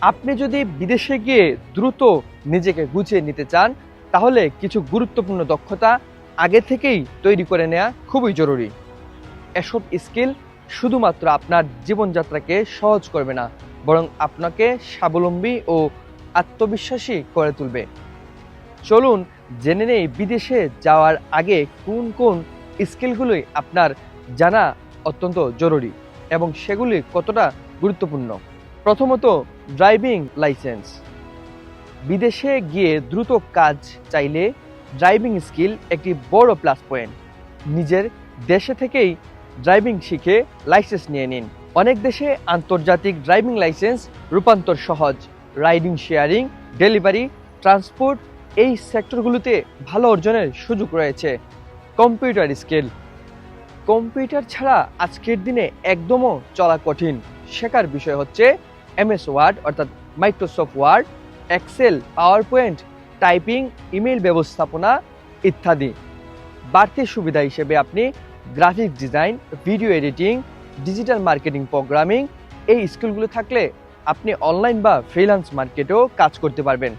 আপনি যদি বিদেশে গিয়ে দ্রুত নিজেকে গুছিয়ে নিতে চান, তাহলে কিছু গুরুত্বপূর্ণ দক্ষতা আগে থেকেই তৈরি করে নেওয়া খুবই জরুরি। এসব স্কিল শুধুমাত্র আপনার জীবনযাত্রাকে সহজ করবে না, বরং আপনাকে স্বাবলম্বী ও আত্মবিশ্বাসী করে তুলবে। চলুন জেনে নেই বিদেশে যাওয়ার আগে কোন কোন স্কিলগুলোই আপনার জানা অত্যন্ত জরুরি এবং সেগুলি কতটা গুরুত্বপূর্ণ। প্রথমত ড্রাইভিং লাইসেন্স। বিদেশে গিয়ে দ্রুত কাজ চাইলে ড্রাইভিং স্কিল একটি বড় প্লাস পয়েন্ট নিজের দেশে থেকেই ড্রাইভিং শিখে লাইসেন্স নিয়ে নিন। অনেক দেশে আন্তর্জাতিক ড্রাইভিং লাইসেন্স রূপান্তর সহজ। রাইডিং শেয়ারিং ডেলিভারি ট্রান্সপোর্ট এই সেক্টরগুলোতে ভালো অর্জনের সুযোগ রয়েছে। কম্পিউটার স্কিল কম্পিউটার ছাড়া আজকের দিনে একদমও চলা কঠিন। শেখার বিষয় হচ্ছে এমএস ওয়ার্ড, অর্থাৎ Microsoft word, Excel power point typing email ব্যবস্থাপনা ইত্যাদি। বাড়তি সুবিধা হিসেবে আপনি graphic design, video editing, digital marketing, programming এই স্কিলগুলো থাকলে আপনি অনলাইন বা ফ্রিল্যান্স মার্কেটেও কাজ করতে পারবেন।